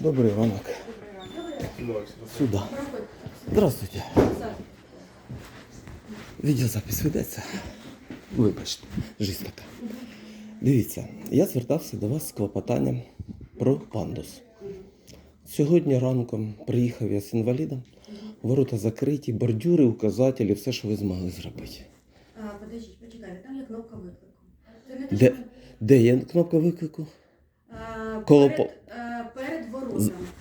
Добрий ранок. Сюда. Здравствуйте. Відеозапис ведеться. Вибачте, жизнь така. Дивіться, я звертався до вас з клопотанням про пандус. Сьогодні ранком приїхав я з інвалідом. Ворота закриті, бордюри, указателі, все, що ви змогли зробити. А, подождіть, почекайте, там є кнопка виклику. Це не те, Де, що де є кнопка виклику? А, Коло перед, по- перед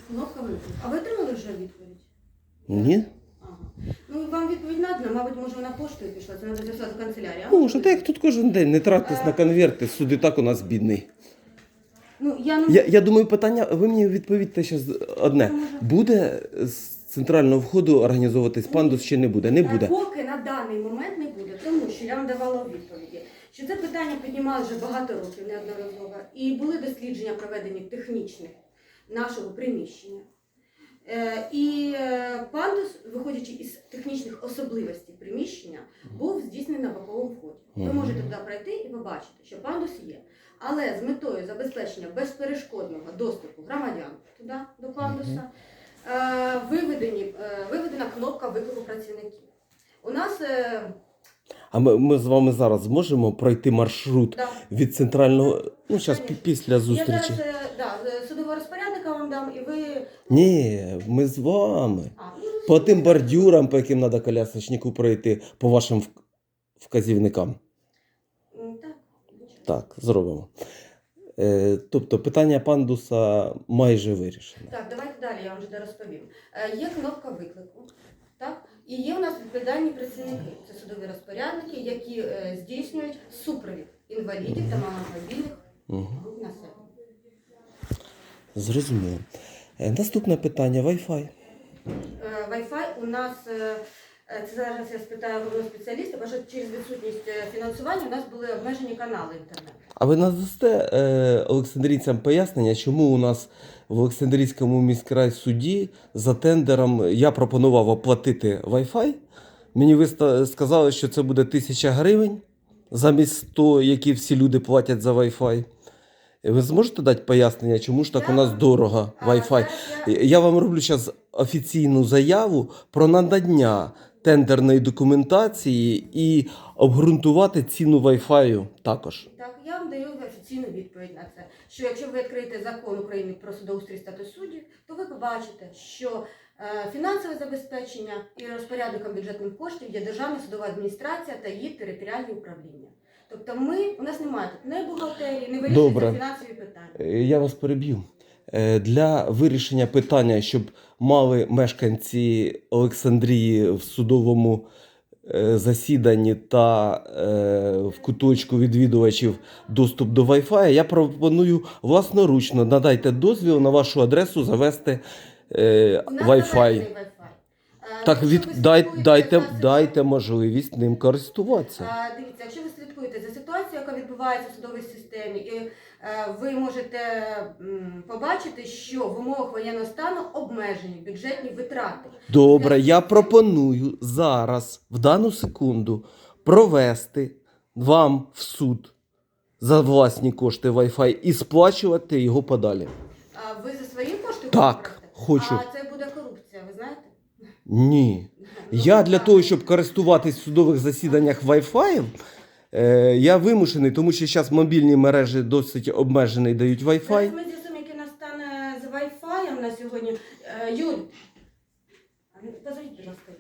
воротами. Кнопка. А ви отримали вже відповідь? Ні? Ага. Ну, вам відповідь надана, мабуть, може вона поштою пішла, це треба записати в канцелярії. А Ну, може так як тут кожен день, не тратьтесь на конверти, суди так у нас бідний. Ну, я не Я, я думаю, питання, ви мені відповідьте ще одне. Буде з центрального входу організовуватись пандус чи не буде? Не Е, буде. Поки на даний момент не буде, тому що я вам давала відповіді, що це питання піднімали вже багато років неодноразово. І були дослідження проведені технічних нашого приміщення. Е, І е, пандус, виходячи із технічних особливостей приміщення, був здійснений на боковому вході. Ви можете туди пройти і побачити, що пандус є. Але з метою забезпечення безперешкодного доступу громадян туди до пандуса е, виведені, виведена кнопка виклику працівників. У нас А ми, ми з вами зараз зможемо пройти маршрут да, від центрального. Ну, зараз після я зараз е, да, е, судового розпорядника вам дам, і ви. Ні, ми з вами. А, По тим бордюрам, по яким треба колясочнику пройти, по вашим вк- вказівникам. м, Так, звичайно. Так, зробимо. Е, тобто питання пандуса майже вирішено. Так, давайте далі, я вам вже розповім. Е, Є кнопка виклику, так? І є у нас відповідальні працівники. Це судові розпорядники, які е, здійснюють супровід інвалідів та маломобільних Угу. груп населення. Зрозуміло. Е, наступне питання Wi-Fi. Е, Wi-Fi у нас е, це зараз я спитаю головного спеціаліста, бо через відсутність фінансування у нас були обмежені канали інтернету. А ви надасте е, Олександрійцям пояснення, чому у нас в Олександрійському міськрайсуді за тендером я пропонував оплатити Wi-Fi. Мені ви сказали, що це буде тисяча гривень замість того, які всі люди платять за Wi-Fi. Е, Ви зможете дати пояснення, чому ж так у нас дорого Wi-Fi? я- Я вам роблю зараз офіційну заяву про надання тендерної документації і обґрунтувати ціну Wi-Fi також. Так, я вам даю офіційну відповідь на це. Що якщо ви відкриєте закон України про судоустрій статус суддів, то ви побачите, що е, фінансове забезпечення і розпорядником бюджетних коштів є Державна судова адміністрація та її територіальні управління. Тобто ми, у нас немає тут ні бухгалтерії, не вирішуються Добре. фінансові питання. Е, Я вас переб'ю. Е, Для вирішення питання, щоб мали мешканці Олександрії в судовому е, засіданні та е, в куточку відвідувачів доступ до Wi-Fi, я пропоную власноручно надайте дозвіл на вашу адресу завести е, У нас Wi-Fi. заведений Wi-Fi. Так, якщо від, ви дай, слідкуєте дайте, за дайте можливість ним користуватися. А, Дивіться, якщо ви слідкуєте за ситуацією, яка відбувається в судовій системі, і е, ви можете м, побачити, що в умовах воєнного стану обмежені бюджетні витрати. Добре, я пропоную зараз, в дану секунду, провести вам в суд за власні кошти Wi-Fi і сплачувати його подалі. А ви за свої кошти Так, хочу. А це буде корупція, ви знаєте? Ні. Я для того, щоб користуватись в судових засіданнях Wi-Fi, е, я вимушений, тому що зараз мобільні мережі досить обмежені дають Wi-Fi. Ми з'ясуємо, який настане з Wi-Fi на сьогодні. Е, Юль, а ну, позовіть, будь ласка.